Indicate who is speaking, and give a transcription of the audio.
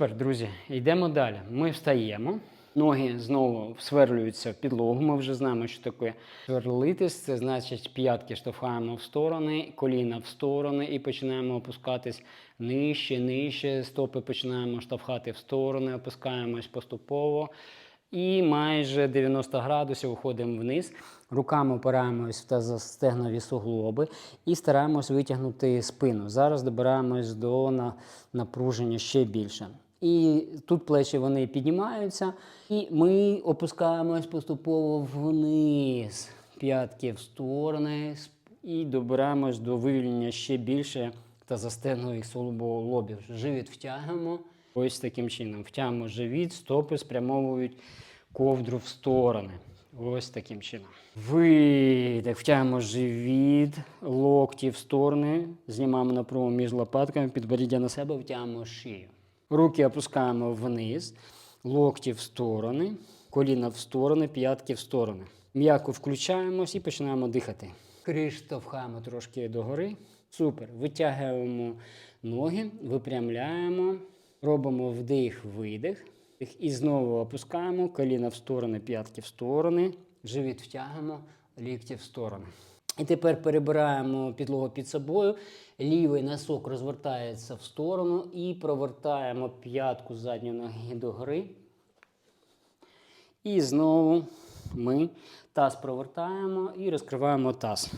Speaker 1: Супер, друзі. Йдемо далі. Ми встаємо. Ноги знову сверлюються в підлогу. Ми вже знаємо, що таке сверлитись. Це значить п'ятки штовхаємо в сторони, коліна в сторони і починаємо опускатись нижче, нижче. Стопи починаємо штовхати в сторони, опускаємось поступово. І майже 90 градусів уходимо вниз. Руками опираємось в тазостегнові суглоби і стараємось витягнути спину. Зараз добираємось до напруження ще більше. І тут плечі вони піднімаються, і ми опускаємось поступово вниз. П'ятки в сторони і добираємось до вивільнення ще більше та застегнових суглобів. Живіт втягуємо. Ось таким чином. Втягуємо живіт, стопи спрямовують ковдру в сторони. Ось таким чином. Видих. Втягуємо живіт, локті в сторони. Знімаємо напругу між лопатками, підборіддя на себе, втягуємо шию. Руки опускаємо вниз, локті в сторони, коліна в сторони, п'ятки в сторони. М'яко включаємось і починаємо дихати. Криш штовхаємо трошки догори. Супер. Витягуємо ноги, випрямляємо, робимо вдих, видих. І знову опускаємо коліна в сторони, п'ятки в сторони, живіт втягуємо, лікті в сторони. І тепер перебираємо підлогу під собою. Лівий носок розвертається в сторону і провертаємо п'ятку задньої ноги до гри. І знову ми таз провертаємо і розкриваємо таз.